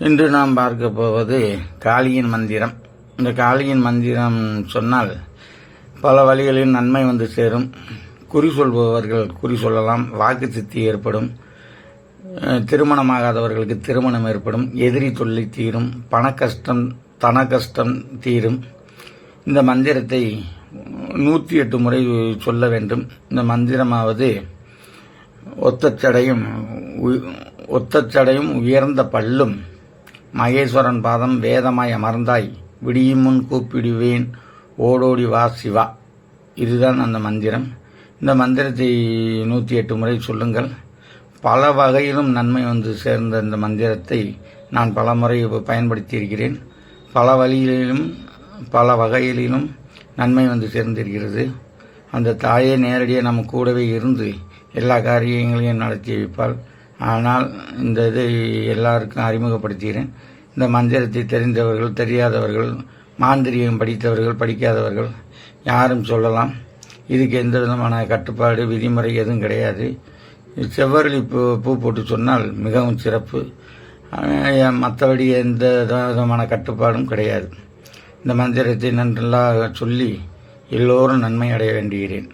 இன்று நாம் பார்க்க போவது காளியின் மந்திரம். இந்த காளியின் மந்திரம் சொன்னால் பல வழிகளில் நன்மை வந்து சேரும். குறி சொல்பவர்கள் குறி சொல்லலாம் வாக்கு சித்தி ஏற்படும் திருமணமாகாதவர்களுக்கு திருமணம் ஏற்படும் எதிரி தொல்லை தீரும் பண கஷ்டம் தன கஷ்டம் தீரும். இந்த மந்திரத்தை நூற்றி எட்டு முறை சொல்ல வேண்டும். இந்த மந்திரமாவது ஒத்தச்சடையும் உ- ஒத்தச்சடையும் உயர்ந்த பல்லும் மகேஸ்வரன் பாதம் வேதமாய் அமர்ந்தாய். விடியும் முன் கூப்பிடுவேன் ஓடோடி வா சிவா. இதுதான் அந்த மந்திரம். இந்த மந்திரத்தை நூற்றி எட்டு முறை சொல்லுங்கள். பல வகையிலும் நன்மை வந்து சேர்ந்த இந்த மந்திரத்தை நான் பல முறை பயன்படுத்தியிருக்கிறேன். பல வழியிலும் பல வகையிலும் நன்மை வந்து சேர்ந்திருக்கிறது. அந்த தாயே நேரடியாக நம்ம கூடவே இருந்து எல்லா காரியங்களையும் நடத்தி வைப்பாள். ஆனால் இந்த இதை எல்லாருக்கும் அறிமுகப்படுத்துகிறேன் இந்த மந்திரத்தை தெரிந்தவர்கள் தெரியாதவர்கள் மாந்திரியம் படித்தவர்கள் படிக்காதவர்கள் யாரும் சொல்லலாம். இதுக்கு எந்த விதமான கட்டுப்பாடு விதிமுறை எதுவும் கிடையாது. செவ்வரளி பூ பூ போட்டு சொன்னால் மிகவும் சிறப்பு. மற்றபடி எந்த விதமான கட்டுப்பாடும் கிடையாது. இந்த மந்திரத்தை நன்றாக சொல்லி எல்லோரும் நன்மை அடைய வேண்டுகிறேன்.